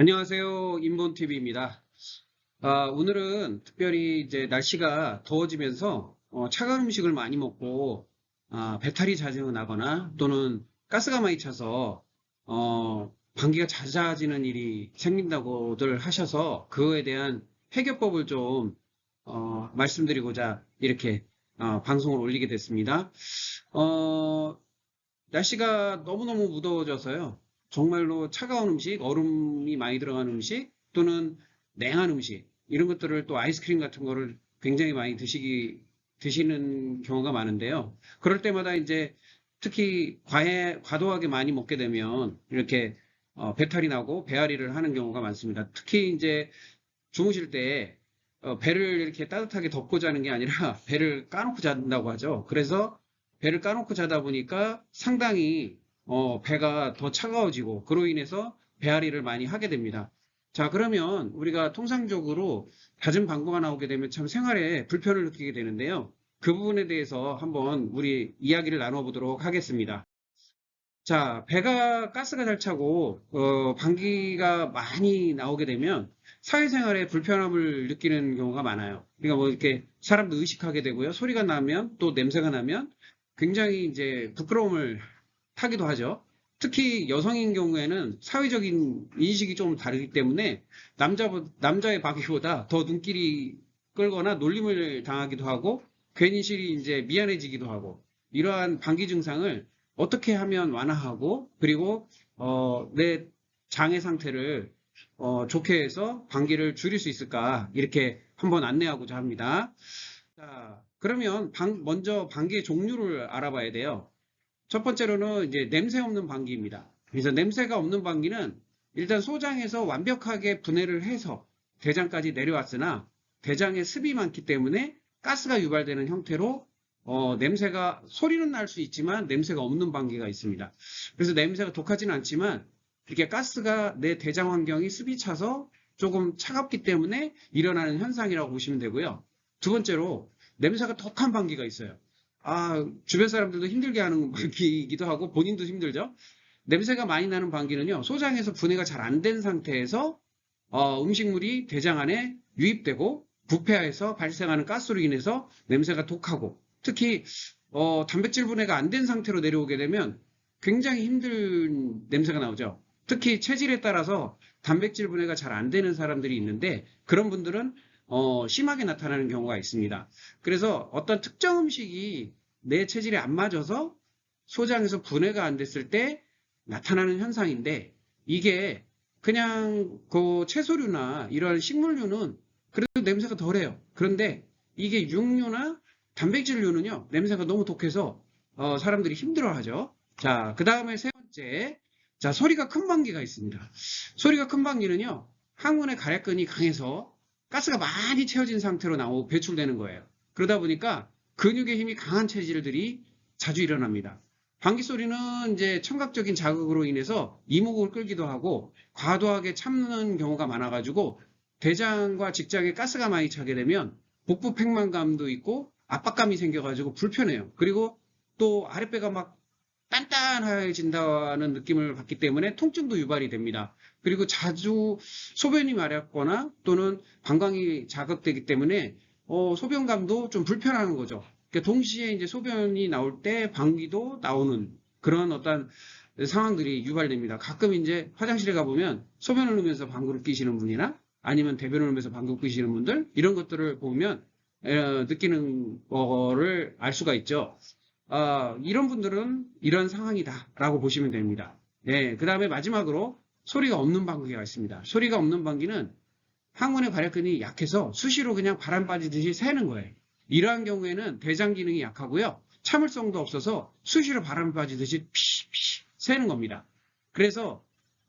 안녕하세요. 인본TV입니다. 아, 오늘은 특별히 이제 날씨가 더워지면서 어, 차가운 음식을 많이 먹고 아, 배탈이 자주 나거나 또는 가스가 많이 차서 어, 방귀가 잦아지는 일이 생긴다고들 하셔서 그거에 대한 해결법을 좀 어, 말씀드리고자 이렇게 어, 방송을 올리게 됐습니다. 어, 날씨가 너무너무 무더워져서요. 정말로 차가운 음식, 얼음이 많이 들어간 음식 또는 냉한 음식 이런 것들을 또 아이스크림 같은 거를 굉장히 많이 드시기 드시는 경우가 많은데요. 그럴 때마다 이제 특히 과해 과도하게 많이 먹게 되면 이렇게 어, 배탈이 나고 배앓이를 하는 경우가 많습니다. 특히 이제 주무실 때 어, 배를 이렇게 따뜻하게 덮고 자는 게 아니라 배를 까놓고 잔다고 하죠. 그래서 배를 까놓고 자다 보니까 상당히 어, 배가 더 차가워지고 그로 인해서 배앓이를 많이 하게 됩니다. 자, 그러면 우리가 통상적으로 잦은 방구가 나오게 되면 참 생활에 불편을 느끼게 되는데요. 그 부분에 대해서 한번 우리 이야기를 나눠보도록 하겠습니다. 자, 배가 가스가 잘 차고 어, 방귀가 많이 나오게 되면 사회생활에 불편함을 느끼는 경우가 많아요. 그러니까 뭐 이렇게 사람도 의식하게 되고요. 소리가 나면 또 냄새가 나면 굉장히 이제 부끄러움을 타기도 하죠. 특히 여성인 경우에는 사회적인 인식이 좀 다르기 때문에 남자, 남자의 방귀보다 더 눈길이 끌거나 놀림을 당하기도 하고 괜시리 이제 미안해지기도 하고 이러한 방귀 증상을 어떻게 하면 완화하고 그리고 어, 내 장의 상태를 어, 좋게 해서 방귀를 줄일 수 있을까 이렇게 한번 안내하고자 합니다. 자, 그러면 방- 먼저 방귀의 종류를 알아봐야 돼요. 첫 번째로는 이제 냄새 없는 방귀입니다. 그래서 냄새가 없는 방귀는 일단 소장에서 완벽하게 분해를 해서 대장까지 내려왔으나 대장에 습이 많기 때문에 가스가 유발되는 형태로 어, 냄새가 소리는 날 수 있지만 냄새가 없는 방귀가 있습니다. 그래서 냄새가 독하지는 않지만 이렇게 가스가 내 대장 환경이 습이 차서 조금 차갑기 때문에 일어나는 현상이라고 보시면 되고요. 두 번째로 냄새가 독한 방귀가 있어요. 아, 주변 사람들도 힘들게 하는 방귀이기도 하고 본인도 힘들죠. 냄새가 많이 나는 방귀는요. 소장에서 분해가 잘 안 된 상태에서 어, 음식물이 대장 안에 유입되고 부패해서 발생하는 가스로 인해서 냄새가 독하고 특히 어, 단백질 분해가 안 된 상태로 내려오게 되면 굉장히 힘든 냄새가 나오죠. 특히 체질에 따라서 단백질 분해가 잘 안 되는 사람들이 있는데 그런 분들은 어, 심하게 나타나는 경우가 있습니다. 그래서 어떤 특정 음식이 내 체질에 안 맞아서 소장에서 분해가 안 됐을 때 나타나는 현상인데 이게 그냥 그 채소류나 이런 식물류는 그래도 냄새가 덜해요. 그런데 이게 육류나 단백질류는요 냄새가 너무 독해서 어, 사람들이 힘들어하죠. 자, 그 다음에 세 번째, 자 소리가 큰 방귀가 있습니다. 소리가 큰 방귀는요 항문의 가래끈이 강해서 가스가 많이 채워진 상태로 나오고 배출되는 거예요. 그러다 보니까 근육의 힘이 강한 체질들이 자주 일어납니다. 방귀 소리는 이제 청각적인 자극으로 인해서 이목을 끌기도 하고 과도하게 참는 경우가 많아가지고 대장과 직장에 가스가 많이 차게 되면 복부 팽만감도 있고 압박감이 생겨가지고 불편해요. 그리고 또 아랫배가 막 단단해진다는 느낌을 받기 때문에 통증도 유발이 됩니다. 그리고 자주 소변이 마렵거나 또는 방광이 자극되기 때문에 어, 소변감도 좀 불편한 거죠. 그러니까 동시에 이제 소변이 나올 때 방귀도 나오는 그런 어떤 상황들이 유발됩니다. 가끔 이제 화장실에 가보면 소변을 넣으면서 방구를 끼시는 분이나 아니면 대변을 넣으면서 방구 끼시는 분들 이런 것들을 보면 에, 느끼는 거를 알 수가 있죠. 아, 이런 분들은 이런 상황이다라고 보시면 됩니다. 네, 그 다음에 마지막으로 소리가 없는 방귀가 있습니다. 소리가 없는 방귀는 항문의 발열근이 약해서 수시로 그냥 바람 빠지듯이 새는 거예요. 이러한 경우에는 대장 기능이 약하고요. 참을성도 없어서 수시로 바람 빠지듯이 피피 새는 겁니다. 그래서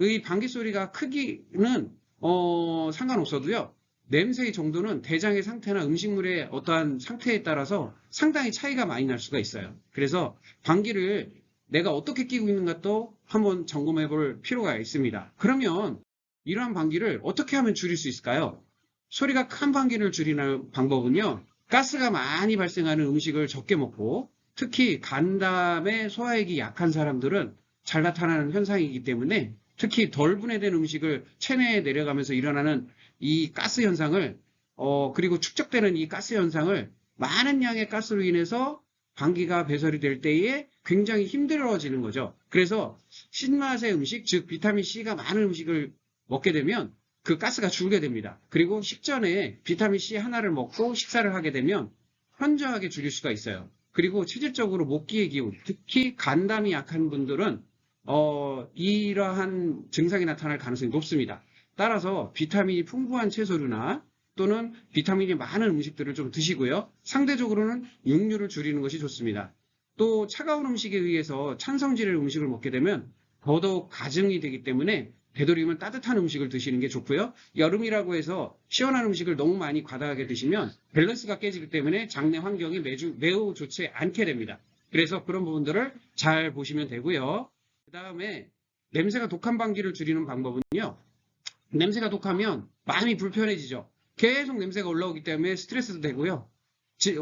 이 방귀 소리가 크기는 어, 상관없어도요. 냄새의 정도는 대장의 상태나 음식물의 어떠한 상태에 따라서 상당히 차이가 많이 날 수가 있어요. 그래서 방귀를 내가 어떻게 끼고 있는가도 한번 점검해 볼 필요가 있습니다. 그러면 이러한 방귀를 어떻게 하면 줄일 수 있을까요? 소리가 큰 방귀를 줄이는 방법은요. 가스가 많이 발생하는 음식을 적게 먹고 특히 간담에 소화액이 약한 사람들은 잘 나타나는 현상이기 때문에 특히 덜 분해된 음식을 체내에 내려가면서 일어나는 이 가스 현상을 어, 그리고 축적되는 이 가스 현상을 많은 양의 가스로 인해서 방기가 배설이 될 때에 굉장히 힘들어지는 거죠. 그래서 신맛의 음식, 즉 비타민 C가 많은 음식을 먹게 되면 그 가스가 줄게 됩니다. 그리고 식전에 비타민 C 하나를 먹고 식사를 하게 되면 현저하게 줄일 수가 있어요. 그리고 체질적으로 목기의 기운, 특히 간담이 약한 분들은 어, 이러한 증상이 나타날 가능성이 높습니다. 따라서 비타민이 풍부한 채소류나 또는 비타민이 많은 음식들을 좀 드시고요. 상대적으로는 육류를 줄이는 것이 좋습니다. 또 차가운 음식에 의해서 찬성질의 음식을 먹게 되면 더더욱 가증이 되기 때문에 되도록이면 따뜻한 음식을 드시는 게 좋고요. 여름이라고 해서 시원한 음식을 너무 많이 과다하게 드시면 밸런스가 깨지기 때문에 장내 환경이 매주 매우 좋지 않게 됩니다. 그래서 그런 부분들을 잘 보시면 되고요. 그 다음에 냄새가 독한 방기를 줄이는 방법은요. 냄새가 독하면 마음이 불편해지죠. 계속 냄새가 올라오기 때문에 스트레스도 되고요.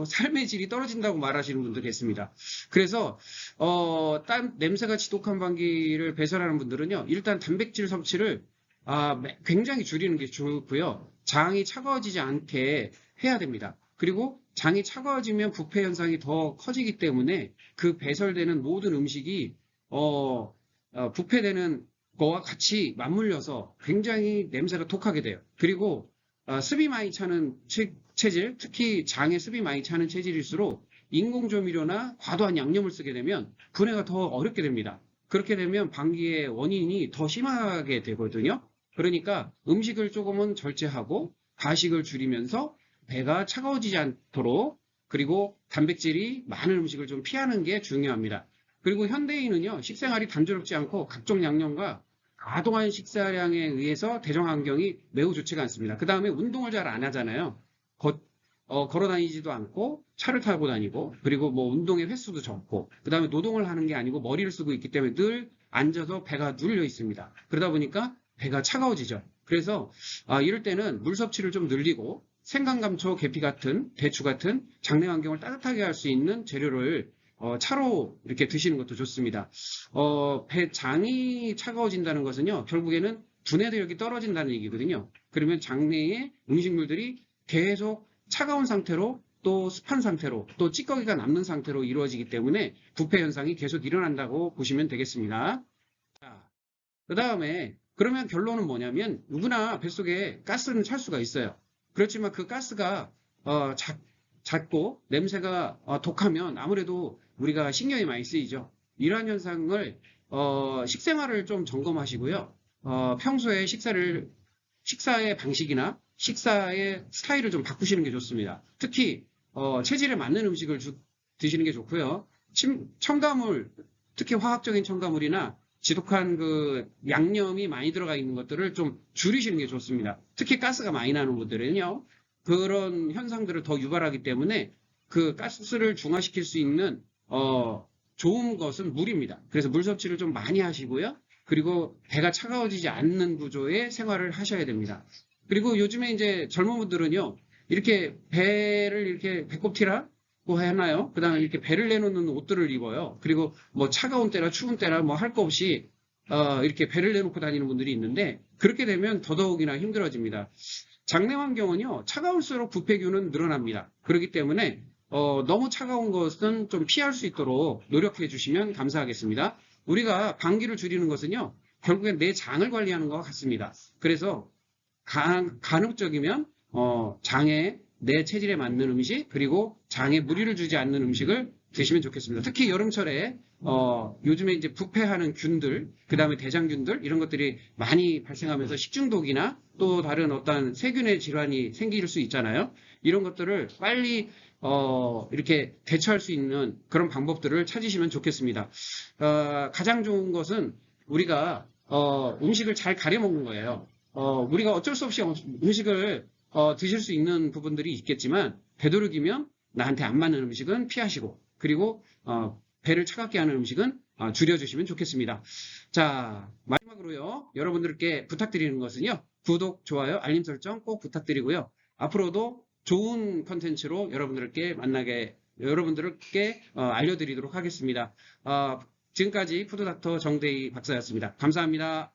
삶의 질이 떨어진다고 말하시는 분들이 있습니다. 그래서 어, 딴 냄새가 지독한 방기를 배설하는 분들은요. 일단 단백질 섭취를 아, 매- 굉장히 줄이는 게 좋고요. 장이 차가워지지 않게 해야 됩니다. 그리고 장이 차가워지면 부패 현상이 더 커지기 때문에 그 배설되는 모든 음식이 어, 어, 부패되는 거와 같이 맞물려서 굉장히 냄새가 독하게 돼요. 그리고 어, 습이 많이 차는 체, 체질, 특히 장에 습이 많이 차는 체질일수록 인공조미료나 과도한 양념을 쓰게 되면 분해가 더 어렵게 됩니다. 그렇게 되면 방기의 원인이 더 심하게 되거든요. 그러니까 음식을 조금은 절제하고 가식을 줄이면서 배가 차가워지지 않도록 그리고 단백질이 많은 음식을 좀 피하는 게 중요합니다. 그리고 현대인은요, 식생활이 단조롭지 않고 각종 양념과 과도한 식사량에 의해서 대정 환경이 매우 좋지가 않습니다. 그 다음에 운동을 잘 안 하잖아요. 걷- 어, 걸어 다니지도 않고 차를 타고 다니고 그리고 뭐 운동의 횟수도 적고 그 다음에 노동을 하는 게 아니고 머리를 쓰고 있기 때문에 늘 앉아서 배가 눌려 있습니다. 그러다 보니까 배가 차가워지죠. 그래서 아, 이럴 때는 물 섭취를 좀 늘리고 생강감초, 계피 같은 대추 같은 장내 환경을 따뜻하게 할 수 있는 재료를 어, 차로 이렇게 드시는 것도 좋습니다. 어, 배 장이 차가워진다는 것은요, 결국에는 분해력이 떨어진다는 얘기거든요. 그러면 장내에 음식물들이 계속 차가운 상태로 또 습한 상태로 또 찌꺼기가 남는 상태로 이루어지기 때문에 부패 현상이 계속 일어난다고 보시면 되겠습니다. 자, 그 다음에 그러면 결론은 뭐냐면 누구나 뱃속에 가스는 찰 수가 있어요. 그렇지만 그 가스가 어, 작, 작고 냄새가 어, 독하면 아무래도 우리가 신경이 많이 쓰이죠. 이러한 현상을 어, 식생활을 좀 점검하시고요. 어, 평소에 식사를 식사의 방식이나 식사의 스타일을 좀 바꾸시는 게 좋습니다. 특히 어, 체질에 맞는 음식을 주- 드시는 게 좋고요. 침- 첨가물, 특히 화학적인 첨가물이나 지독한 그 양념이 많이 들어가 있는 것들을 좀 줄이시는 게 좋습니다. 특히 가스가 많이 나는 분들은요. 그런 현상들을 더 유발하기 때문에 그 가스를 중화시킬 수 있는 어, 좋은 것은 물입니다. 그래서 물 섭취를 좀 많이 하시고요. 그리고 배가 차가워지지 않는 구조의 생활을 하셔야 됩니다. 그리고 요즘에 이제 젊은 분들은요, 이렇게 배를 이렇게 배꼽티라고 하나요? 그 다음에 이렇게 배를 내놓는 옷들을 입어요. 그리고 뭐 차가운 때나 추운 때나 뭐 할 거 없이 어, 이렇게 배를 내놓고 다니는 분들이 있는데 그렇게 되면 더더욱이나 힘들어집니다. 장내 환경은요, 차가울수록 부패균은 늘어납니다. 그렇기 때문에 어, 너무 차가운 것은 좀 피할 수 있도록 노력해 주시면 감사하겠습니다. 우리가 방기를 줄이는 것은요, 결국엔 내 장을 관리하는 것과 같습니다. 그래서 가, 간혹적이면 어, 장에 내 체질에 맞는 음식 그리고 장에 무리를 주지 않는 음식을 드시면 좋겠습니다. 특히 여름철에 어, 요즘에 이제 부패하는 균들, 그 다음에 대장균들 이런 것들이 많이 발생하면서 식중독이나 또 다른 어떤 세균의 질환이 생길 수 있잖아요. 이런 것들을 빨리 어, 이렇게 대처할 수 있는 그런 방법들을 찾으시면 좋겠습니다. 어, 가장 좋은 것은 우리가 어, 음식을 잘 가려 먹는 거예요. 어, 우리가 어쩔 수 없이 음식을 어, 드실 수 있는 부분들이 있겠지만 되도록이면 나한테 안 맞는 음식은 피하시고 그리고 어, 배를 차갑게 하는 음식은 어, 줄여주시면 좋겠습니다. 자 마지막으로요 여러분들께 부탁드리는 것은요 구독, 좋아요, 알림 설정 꼭 부탁드리고요 앞으로도 좋은 컨텐츠로 여러분들께 만나게 여러분들께 어, 알려드리도록 하겠습니다. 어, 지금까지 푸드닥터 정대희 박사였습니다. 감사합니다.